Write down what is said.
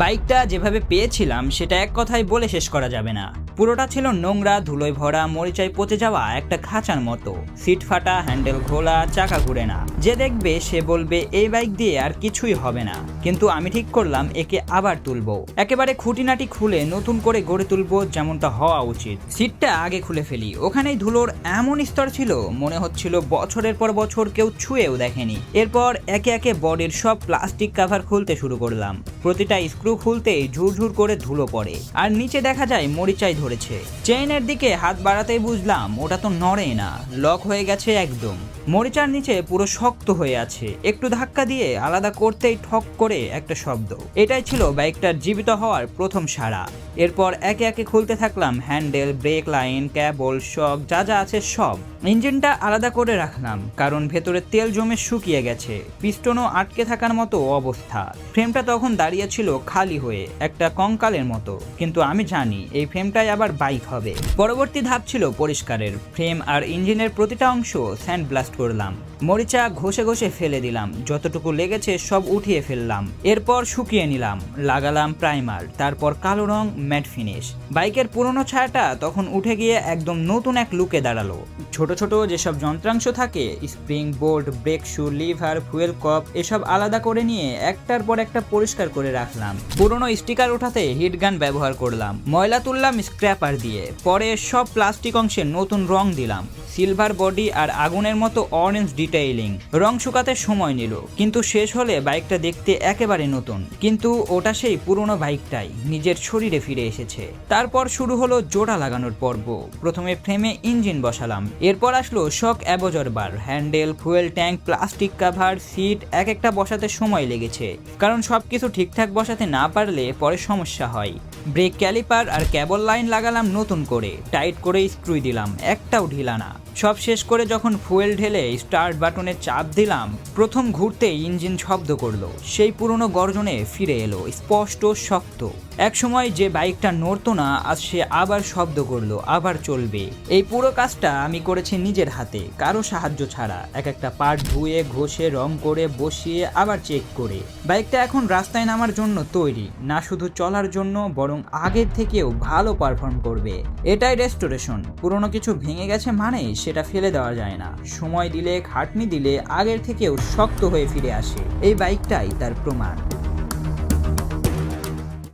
বাইকটা যেভাবে পেয়েছিলাম সেটা এক কথায় বলে শেষ করা যাবে না। পুরোটা ছিল নোংরা, ধুলোয় ভরা, মরিচায় পচে যাওয়া, একটা খাঁচার মতো। সিট ফাটা, হ্যান্ডেল ঘোলা, চাকা ঘুরে না। যে দেখবে, সে বলবে, এই বাইক দিয়ে আর কিছুই হবে না। কিন্তু আমি ঠিক করলাম, একে আবার তুলবো। একেবারে খুঁটিনাটি খুলে নতুন করে গড়ে তুলবো, যেমনটা হওয়া উচিত। সিটটা আগে খুলে ফেলি। ওখানেই ধুলোর এমন স্তর ছিল, মনে হচ্ছিল বছরের পর বছর কেউ ছুঁয়েও দেখেনি। এরপর একে একে বডির সব প্লাস্টিক কাভার খুলতে শুরু করলাম। প্রতিটা স্ক্রু খুলতেই ঝুরঝুর করে ধুলো পড়ে। আর নিচে দেখা যায় মরিচাই ধরেছে। চেইনের দিকে হাত বাড়াতেই বুঝলাম ওটা তো নড়ে না। লক হয়ে গেছে একদম। মরিচার নিচে পুরো শক্ত হয়ে আছে। একটু ধাক্কা দিয়ে আলাদা করতেই ঠক করে একটা শব্দ। এটাই ছিল বাইকটার জীবিত হওয়ার প্রথম সাড়া। এরপর একে একে খুলতে থাকলাম handle, brake line, cable, shock, যা যা আছে সব। ইঞ্জিনটা আলাদা করে রাখলাম, কারণ ভেতরে তেল জমে শুকিয়ে গেছে। পিস্টনও আটকে থাকার মতো অবস্থা। ফ্রেমটা তখন দাঁড়িয়ে ছিল খালি হয়ে, একটা কঙ্কালের মতো। কিন্তু আমি জানি, এই ফ্রেমটাই আবার বাইক হবে। পরবর্তী ধাপ ছিল পরিষ্কারের। ফ্রেম আর ইঞ্জিনের প্রতিটা অংশ স্যান্ড ব্লাস্ট করলাম। মরিচা ঘষে ঘষে ফেলে দিলাম। যতটুকু লেগেছে সব উঠিয়ে ফেললাম। এরপর শুকিয়ে নিলাম। লাগালাম প্রাইমার। তারপর কালো রং ম্যাট ফিনিশ। বাইকের পুরনো ছায়াটা তখন উঠে গিয়ে একদম নতুন এক লুকে দাঁড়াল। ছোট ছোট যেসব যন্ত্রাংশ থাকে spring board brake shoe lever, fuel cock, এসব আলাদা করে নিয়ে একটার পর একটা পরিষ্কার করে রাখলাম। পুরনো স্টিকার ওঠাতে হিট গান ব্যবহার করলাম। ময়লা তুললাম স্ক্র্যাপার দিয়ে। পরে সব প্লাস্টিক অংশে নতুন রং দিলাম। সিলভার বডি আর আগুনের মতো অরেঞ্জ ডিটেইলিং রং শুকাতে সময় নিল, কিন্তু শেষ হলে বাইকটা দেখতে একেবারে নতুন। কিন্তু ওটা সেই পুরনো বাইকটাই, নিজের শরীরে ফিরে এসেছে। তারপর শুরু হলো জোড়া লাগানোর পর্ব। প্রথমে ফ্রেমে ইঞ্জিন বসালাম, এরপর আসলো shock absorber, handle, fuel tank, plastic cover, seat, এক একটা বসাতে সময় লেগেছে। কারণ সব কিছু ঠিকঠাক বসাতে না পারলে পরে সমস্যা হয়। ব্রেক ক্যালিপার আর ক্যাবল লাইন লাগালাম নতুন করে, টাইট করে স্ক্রুই দিলাম, একটাও ঢিলা না। সব শেষ করে যখন ফুয়েল ঢেলে স্টার্ট বাটনে চাপ দিলাম, প্রথম ঘুরতে ইঞ্জিন শব্দ করল। সেই পুরনো গর্জনে ফিরে এলো, স্পষ্ট, শক্ত। এক সময় যে বাইকটা নড়তো না, আজ সে আবার শব্দ করল, আবার চলবে। এই পুরো কাজটা আমি করেছি নিজের হাতে, কারও সাহায্য ছাড়া। এক একটা পার্ট ধুয়ে, ঘষে, রং করে, বসিয়ে, আবার চেক করে। বাইকটা এখন রাস্তায় নামার জন্য তৈরি, না শুধু চলার জন্য, বরং আগের থেকেও ভালো পারফর্ম করবে। এটাই রেস্টোরেশন পুরনো কিছু ভেঙে গেছে মানে সেটা ফেলে দেওয়া যায় না। সময় দিলে, খাটনি দিলে আগের থেকেও শক্ত হয়ে ফিরে আসে। এই বাইকটাই তার প্রমাণ।